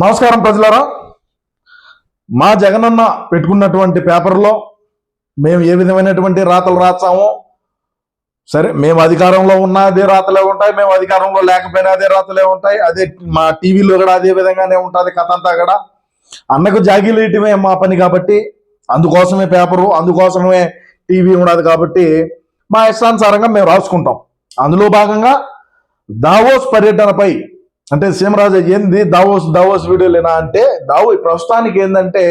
నమస్కారం ప్రజలారా. మా జగనన్న పెట్టుకున్నటువంటి పేపర్లో మేము ఏ విధమైనటువంటి రాతలు రాస్తామో సరే మేము అధికారంలో ఉన్న అదే రాతలే ఉంటాయి మేము అధికారంలో లేకపోయినా అదే రాతలే ఉంటాయి అదే మా టీవీలో కూడా అదే విధంగానే ఉంటుంది కథ అంతా కూడా. అన్నకు జాగీలు ఇయటమే మా పని కాబట్టి అందుకోసమే పేపరు అందుకోసమే టీవీ ఉండదు కాబట్టి మా ఇష్టానుసారంగా మేము రాసుకుంటాం. అందులో భాగంగా దావోస్ పర్యటనపై అంటే సీమరాజు ఏంది? దావోస్ దావోస్ వీడియోలేనా అంటే దావో ప్రస్తుతానికి ఏంటంటే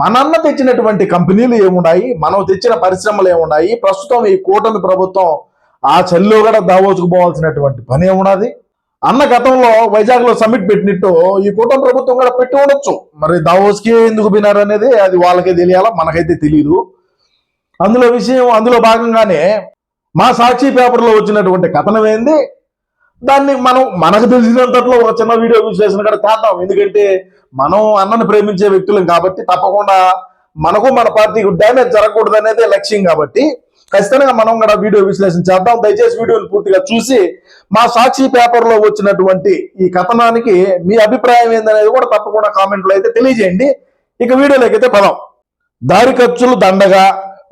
మనన్న తెచ్చినటువంటి కంపెనీలు ఏమున్నాయి? మనం తెచ్చిన పరిశ్రమలు ఏమున్నాయి? ప్రస్తుతం ఈ కూటమి ప్రభుత్వం ఆ చలిలో కూడా దావోసుకు పోవాల్సినటువంటి పని ఏమున్నది? అన్న గతంలో వైజాగ్లో సమ్మిట్ పెట్టినట్టు ఈ కూటమి ప్రభుత్వం కూడా పెట్టి ఉండొచ్చు. మరి దావోస్కి ఎందుకు పోయినారు అనేది అది వాళ్ళకే తెలియాలా? మనకైతే తెలియదు అందులో విషయం అందులో భాగంగానే మా సాక్షి పేపర్లో వచ్చినటువంటి కథనం ఏంది? దాన్ని మనం మనకు తెలిసినంతట్లో ఒక చిన్న వీడియో విశ్లేషణ కూడా చేద్దాం. ఎందుకంటే మనం అన్నను ప్రేమించే వ్యక్తులం కాబట్టి తప్పకుండా మనకు మన పార్టీకి డ్యామేజ్ జరగకూడదు అనేది లక్ష్యం కాబట్టి ఖచ్చితంగా మనం కూడా వీడియో విశ్లేషణ చేద్దాం. దయచేసి వీడియోని పూర్తిగా చూసి మా సాక్షి పేపర్లో వచ్చినటువంటి ఈ కథనానికి మీ అభిప్రాయం ఏందనేది కూడా తప్పకుండా కామెంట్లో అయితే తెలియజేయండి. ఇక వీడియోలోకి అయితే పదం. దారి ఖర్చులు దండగా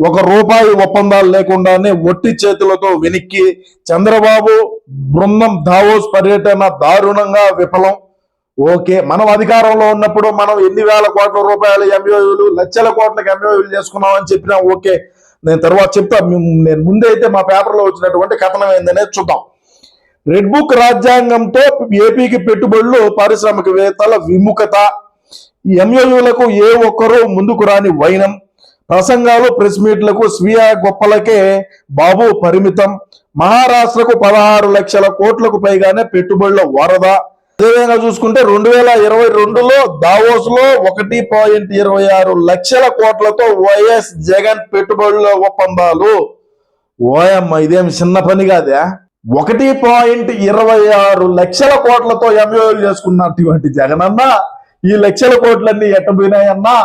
ఒక రూపాయి ఒప్పందాలు లేకుండానే ఒట్టి చేతులతో వెనక్కి చంద్రబాబు బృందం దావోస్ పర్యటన దారుణంగా విఫలం. ఓకే మనం అధికారంలో ఉన్నప్పుడు మనం ఎన్ని వేల కోట్ల రూపాయల ఎంఓయూలు లక్షల కోట్లకు ఎంఓయూలు చేసుకున్నామని చెప్పినా ఓకే. నేను తర్వాత చెప్తా నేను ముందే అయితే మా పేపర్లో వచ్చినటువంటి కథనం ఏందనేది చూద్దాం. రెడ్ బుక్ రాజ్యాంగంతో ఏపీకి పెట్టుబడులు పారిశ్రామికవేత్తల విముఖత. ఎంఓయూలకు ఏ ఒక్కరూ ముందుకు రాని వైనం. ప్రసంగాలు ప్రెస్ మీట్లకు స్వీయ గొప్పలకే బాబు పరిమితం. మహారాష్ట్రకు పదహారు లక్షల కోట్లకు పైగానే పెట్టుబడుల వరద. అదేవిధంగా చూసుకుంటే రెండు వేల ఇరవై రెండులో దావోస్లో ఒకటి పాయింట్ ఇరవై ఆరు లక్షల కోట్లతో వైఎస్ జగన్ పెట్టుబడుల ఒప్పందాలు. ఓయమ్మ ఇదేం చిన్న పని కాదే? ఒకటి పాయింట్ ఇరవై ఆరు లక్షల కోట్లతో ఎంఓలు చేసుకున్నటువంటి జగనన్న. ఈ లక్షల కోట్లన్నీ ఎట్టబోయినాయన్నా?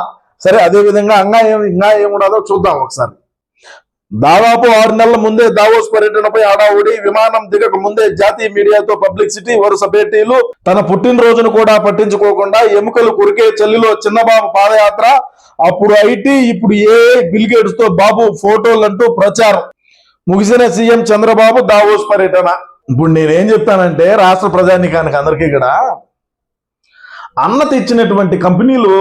సరే అదే విధంగా అంగా ఏం ఇంకా చూద్దాం ఒకసారి. దాదాపు ఆరు నెలల ముందే దావోస్ పర్యటనపై ఆడావుడి విమానం దిగక ముందే జాతీయ మీడియాతో పబ్లిసిటీ వరుస భేటీలు. తన పుట్టినరోజును కూడా పట్టించుకోకుండా ఎముకలు కురికే చల్లిలో చిన్నబాబు పాదయాత్ర. అప్పుడు ఐటీ ఇప్పుడు ఏ బిల్గేట్స్తో బాబు ఫోటోలు అంటూ ప్రచారం. ముగిసిన సీఎం చంద్రబాబు దావోస్ పర్యటన. ఇప్పుడు నేనేం చెప్తానంటే రాష్ట్ర ప్రజానికానికి అందరికీ ఇక్కడ అన్న తెచ్చినటువంటి కంపెనీలు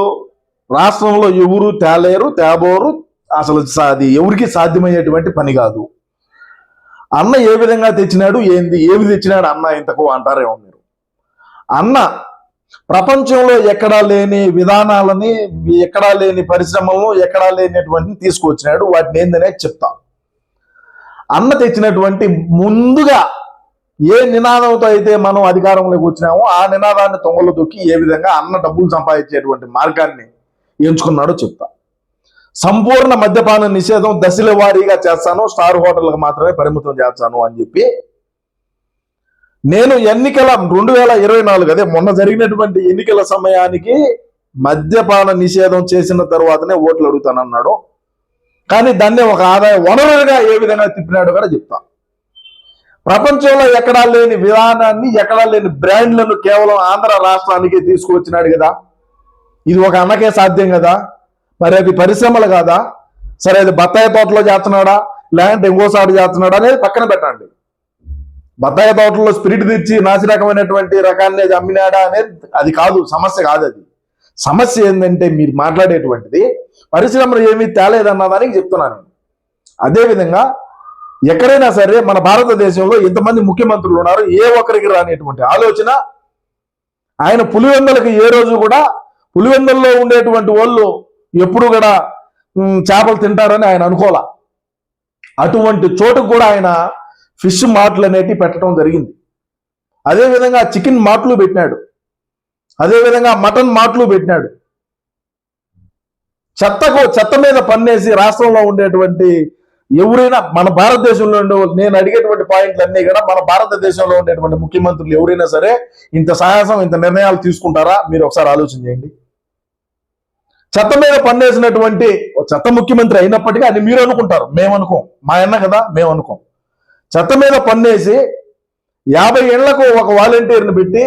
రాష్ట్రంలో ఎవరు తేలేరు తేబోరు అసలు సాధి అది ఎవరికి సాధ్యమయ్యేటువంటి పని కాదు. అన్న ఏ విధంగా తెచ్చినాడు ఏంది ఏమి తెచ్చినాడు అన్న ఇంతకు అంటారేమో మీరు. అన్న ప్రపంచంలో ఎక్కడా లేని విధానాలని ఎక్కడా లేని పరిశ్రమలను ఎక్కడా లేనటువంటిని తీసుకొచ్చినాడు వాటిని ఏందనే చెప్తా. అన్న తెచ్చినటువంటి ముందుగా ఏ నినాదంతో అయితే మనం అధికారంలోకి వచ్చినామో ఆ నినాదాన్ని తొంగలు తొక్కి ఏ విధంగా అన్న డబ్బులు సంపాదించేటువంటి మార్గాన్ని ఎంచుకున్నాడో చెప్తా. సంపూర్ణ మద్యపాన నిషేధం దశల వారీగా చేస్తాను స్టార్ హోటల్కి మాత్రమే పరిమితం చేస్తాను అని చెప్పి నేను ఎన్నికల రెండు వేల ఇరవై నాలుగు అదే మొన్న జరిగినటువంటి ఎన్నికల సమయానికి మద్యపాన నిషేధం చేసిన తర్వాతనే ఓట్లు అడుగుతానన్నాడు. కానీ దాన్ని ఒక ఆదాయ వనరుగా ఏ విధంగా తిప్పినాడు కూడా చెప్తా. ప్రపంచంలో ఎక్కడా లేని విధానాన్ని ఎక్కడా లేని బ్రాండ్లను కేవలం ఆంధ్ర రాష్ట్రానికి తీసుకువచ్చినాడు కదా. ఇది ఒక అన్నకే సాధ్యం కదా? మరి అది పరిశ్రమలు కాదా? సరే అది బత్తాయి తోటలో చేస్తున్నాడా? లేదంటే ఇంకోసారి చేస్తున్నాడా అనేది పక్కన పెట్టండి. బత్తాయి తోటలో స్పిరిట్ తెచ్చి నాసి రకమైనటువంటి రకాన్ని అమ్మినాడా అనేది అది కాదు సమస్య కాదు అది. సమస్య ఏంటంటే మీరు మాట్లాడేటువంటిది పరిశ్రమలు ఏమీ తేలేదన్న దానికి చెప్తున్నాను అదేవిధంగా ఎక్కడైనా సరే మన భారతదేశంలో ఇంతమంది ముఖ్యమంత్రులు ఉన్నారు ఏ ఒక్కరికి రానిటువంటి ఆలోచన ఆయన పులివెందులకు ఏ రోజు కూడా పులివెందల్లో ఉండేటువంటి వాళ్ళు ఎప్పుడు కూడా చేపలు తింటారని ఆయన అనుకోలా. అటువంటి చోటుకు కూడా ఆయన ఫిష్ మాటలు అనేటివి పెట్టడం జరిగింది. అదేవిధంగా చికెన్ మాటలు పెట్టినాడు. అదేవిధంగా మటన్ మాటలు పెట్టినాడు. చెత్తకు చెత్త మీద పన్నేసి రాష్ట్రంలో ఉండేటువంటి ఎవరైనా మన భారతదేశంలో ఉండే నేను అడిగేటువంటి పాయింట్లు అన్నీ కూడా మన భారతదేశంలో ఉండేటువంటి ముఖ్యమంత్రులు ఎవరైనా సరే ఇంత సాహసం ఇంత నిర్ణయాలు తీసుకుంటారా? మీరు ఒకసారి ఆలోచన చేయండి. చెత్త మీద పన్నేసినటువంటి ఒక చెత్త ముఖ్యమంత్రి అయినప్పటికీ అది మీరు అనుకుంటారు మేము అనుకోం. మా అన్న కదా మేము అనుకోం. చెత్త మీద పన్నేసి యాభై ఏళ్ళకు ఒక వాలంటీర్ని పెట్టి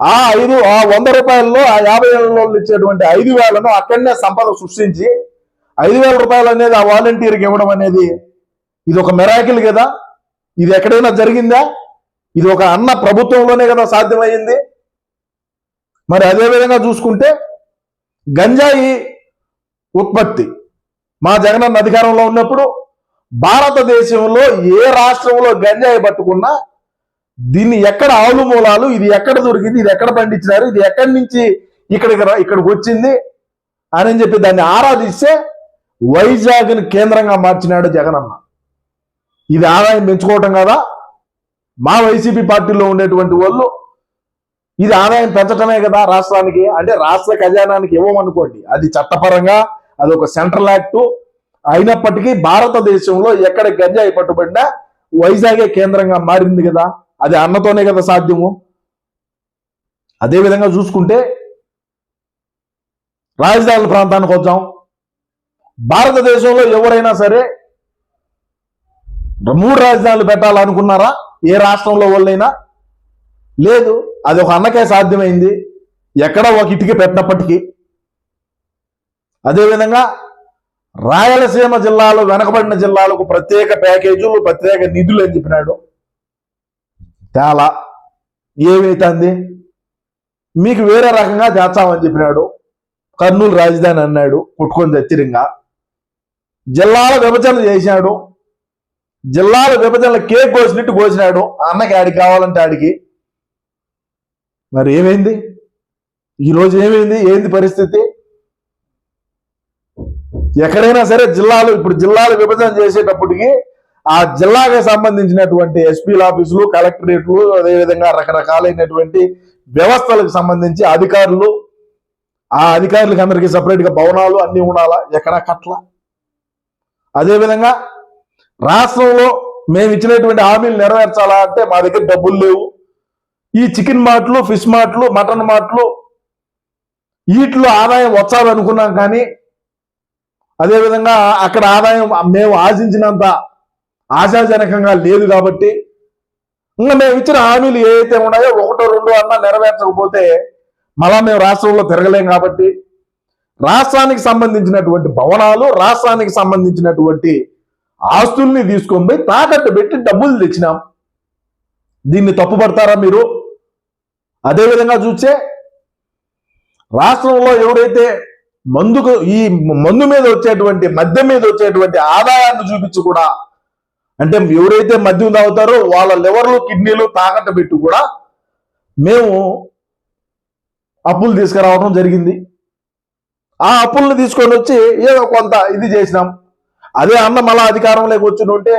ఆ ఐదు ఆ వంద రూపాయల్లో ఆ యాభై ఏళ్ళలో ఇచ్చేటువంటి ఐదు వేలను అక్కడనే సంపద సృష్టించి ఐదు వేల రూపాయలు అనేది ఆ వాలంటీర్కి ఇవ్వడం అనేది ఇది ఒక మెరాకిల్ కదా. ఇది ఎక్కడైనా జరిగిందా? ఇది ఒక అన్న ప్రభుత్వంలోనే కదా సాధ్యమైంది మరి అదే విధంగా చూసుకుంటే గంజాయి ఉత్పత్తి. మా జగనన్న అధికారంలో ఉన్నప్పుడు భారతదేశంలో ఏ రాష్ట్రంలో గంజాయి పట్టుకున్నా దీన్ని ఎక్కడ ఆవులు మూలాలు ఇది ఎక్కడ దొరికింది ఇది ఎక్కడ పండించినారు ఇది ఎక్కడి నుంచి ఇక్కడికి ఇక్కడికి వచ్చింది అని చెప్పి దాన్ని ఆరాధిస్తే వైజాగ్ని కేంద్రంగా మార్చినాడు జగనన్న. ఇది ఆదాయం పెంచుకోవటం కదా? మా వైసీపీ పార్టీలో ఉండేటువంటి వాళ్ళు ఇది ఆదాయం పెంచటమే కదా రాష్ట్రానికి. అంటే రాష్ట్ర ఖజానానికి ఇవ్వమనుకోండి. అది చట్టపరంగా అది ఒక సెంట్రల్ యాక్ట్ అయినప్పటికీ భారతదేశంలో ఎక్కడ గంజాయి పట్టుబడినా వైజాగే కేంద్రంగా మారింది కదా. అది అన్నతోనే కదా సాధ్యము. అదేవిధంగా చూసుకుంటే రాజధాని ప్రాంతానికి వచ్చాం. భారతదేశంలో ఎవరైనా సరే మూడు రాజధానులు పెట్టాలనుకున్నారా? ఏ రాష్ట్రంలో వాళ్ళైనా? లేదు. అది ఒక అన్నకే సాధ్యమైంది. ఎక్కడ ఒక ఇటుకి పెట్టినప్పటికీ. అదేవిధంగా రాయలసీమ జిల్లాలో వెనకబడిన జిల్లాలకు ప్రత్యేక ప్యాకేజీలు ప్రత్యేక నిధులు అని చెప్పినాడు. తేలా ఏమైతుంది? మీకు వేరే రకంగా చేస్తామని చెప్పినాడు. కర్నూలు రాజధాని అన్నాడు కొట్టుకొని తెచ్చిరింగా. జిల్లాల విభజన చేసినాడు జిల్లాల విభజనలు కేక్ కోసినట్టు కోసినాడు. అన్నకి ఆడికి కావాలంటే ఆడికి. మరి ఏమైంది? ఈరోజు ఏమైంది? ఏంది పరిస్థితి? ఎక్కడైనా సరే జిల్లాలు ఇప్పుడు జిల్లాలు విభజన చేసేటప్పటికి ఆ జిల్లాకి సంబంధించినటువంటి ఎస్పీల ఆఫీసులు కలెక్టరేట్లు అదేవిధంగా రకరకాలైనటువంటి వ్యవస్థలకు సంబంధించి అధికారులు ఆ అధికారులకు అందరికీ సపరేట్గా భవనాలు అన్ని ఉండాలా? ఎక్కడా కట్ల అదేవిధంగా రాష్ట్రంలో మేము ఇచ్చినటువంటి హామీలు నెరవేర్చాలా? అంటే మా దగ్గర డబ్బులు లేవు. ఈ చికెన్ మాటలు ఫిష్ మాటలు మటన్ మాటలు వీటిలో ఆదాయం వచ్చాలనుకున్నాం కానీ అదేవిధంగా అక్కడ ఆదాయం మేము ఆశించినంత ఆశాజనకంగా లేదు కాబట్టి ఇంకా మేము ఇచ్చిన హామీలు ఏవైతే ఉన్నాయో ఒకటో రెండో అన్నా నెరవేర్చకపోతే మళ్ళా మేము రాష్ట్రంలో తిరగలేం కాబట్టి రాష్ట్రానికి సంబంధించినటువంటి భవనాలు రాష్ట్రానికి సంబంధించినటువంటి ఆస్తుల్ని తీసుకొని పోయి తాకట్టు పెట్టి డబ్బులు తెచ్చినాం. దీన్ని తప్పుపడతారా మీరు? అదేవిధంగా చూస్తే రాష్ట్రంలో ఎవరైతే మందుకు ఈ మందు మీద వచ్చేటువంటి మద్యం మీద వచ్చేటువంటి ఆదాయాన్ని చూపించి కూడా అంటే ఎవరైతే మద్యం తాగుతారో వాళ్ళ లివర్లు కిడ్నీలు తాకట్టు పెట్టి కూడా మేము అప్పులు తీసుకురావడం జరిగింది. ఆ అప్పులను తీసుకొని వచ్చి ఏదో కొంత ఇది చేసినాం. అదే అన్న మళ్ళా అధికారంలోకి వచ్చి ఉంటే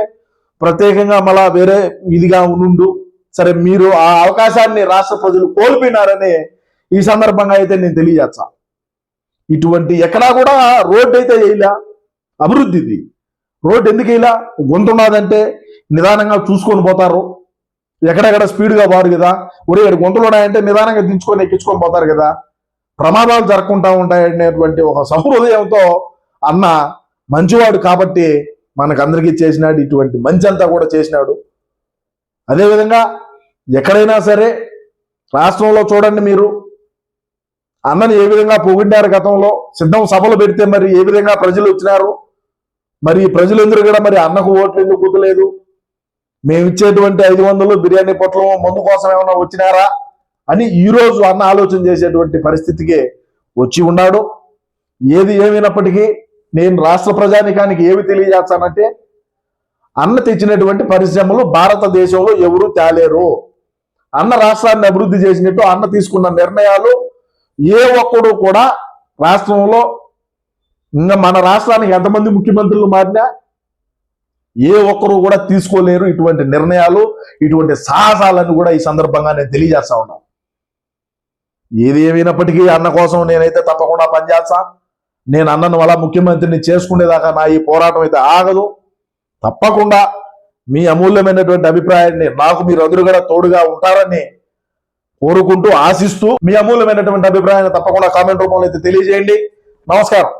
ప్రత్యేకంగా మళ్ళా వేరే ఇదిగా ఉండు సరే మీరు ఆ అవకాశాన్ని రాష్ట్ర ప్రజలు కోల్పోయినారని ఈ సందర్భంగా అయితే నేను తెలియజేస్తా. ఇటువంటి ఎక్కడా కూడా రోడ్డు అయితే వేయలే. అభివృద్ధిది. రోడ్డు ఎందుకు వేయలా? గుంటున్నదంటే నిదానంగా చూసుకొని పోతారు. ఎక్కడెక్కడ స్పీడ్గా పోరు కదా. ఒరే ఇక్కడ ఉన్నాయంటే నిదానంగా దించుకొని ఎక్కించుకొని పోతారు కదా. ప్రమాదాలు జరగకుండా ఉంటాయనేటువంటి ఒక సహృదయంతో అన్న మంచివాడు కాబట్టి మనకందరికీ చేసినాడు. ఇటువంటి మంచి అంతా కూడా చేసినాడు. అదేవిధంగా ఎక్కడైనా సరే రాష్ట్రంలో చూడండి మీరు. అన్నని ఏ విధంగా పొగిడారు గతంలో? సిద్ధం సభలు పెడితే మరి ఏ విధంగా ప్రజలు వచ్చినారు? మరి ఈ ప్రజలందరూ కూడా మరి అన్నకు ఓట్లు ఎందుకు కుదలేదు మేము ఇచ్చేటువంటి ఐదు వందలు బిర్యానీ పొట్లం మందు కోసం ఏమైనా వచ్చినారా? అని ఈరోజు అన్న ఆలోచన చేసేటువంటి పరిస్థితికి వచ్చి ఉన్నాడు. ఏది ఏమైనప్పటికీ నేను రాష్ట్ర ప్రజానికానికి ఏమి తెలియజేస్తానంటే అన్న తెచ్చినటువంటి పరిశ్రమలు భారతదేశంలో ఎవరు తేలేరు. అన్న రాష్ట్రాన్ని అభివృద్ధి చేసినట్టు అన్న తీసుకున్న నిర్ణయాలు ఏ ఒక్కడు కూడా రాష్ట్రంలో ఇంకా మన రాష్ట్రానికి ఎంతమంది ముఖ్యమంత్రులు మారినా ఏ ఒక్కరు కూడా తీసుకోలేరు ఇటువంటి నిర్ణయాలు ఇటువంటి సాహసాలను కూడా ఈ సందర్భంగా నేను తెలియజేస్తా ఉన్నాను ఏది ఏమైనప్పటికీ అన్న కోసం నేనైతే తప్పకుండా పనిచేస్తా. నేను అన్నను అలా ముఖ్యమంత్రిని చేసుకునేదాకా నా ఈ పోరాటం అయితే ఆగదు. తప్పకుండా మీ అమూల్యమైనటువంటి అభిప్రాయాన్ని నాకు మీరు అందరూ కూడా తోడుగా ఉంటారని కోరుకుంటూ ఆశిస్తూ మీ అమూల్యమైనటువంటి అభిప్రాయాన్ని తప్పకుండా కామెంట్ రూపంలో అయితే తెలియజేయండి. నమస్కారం.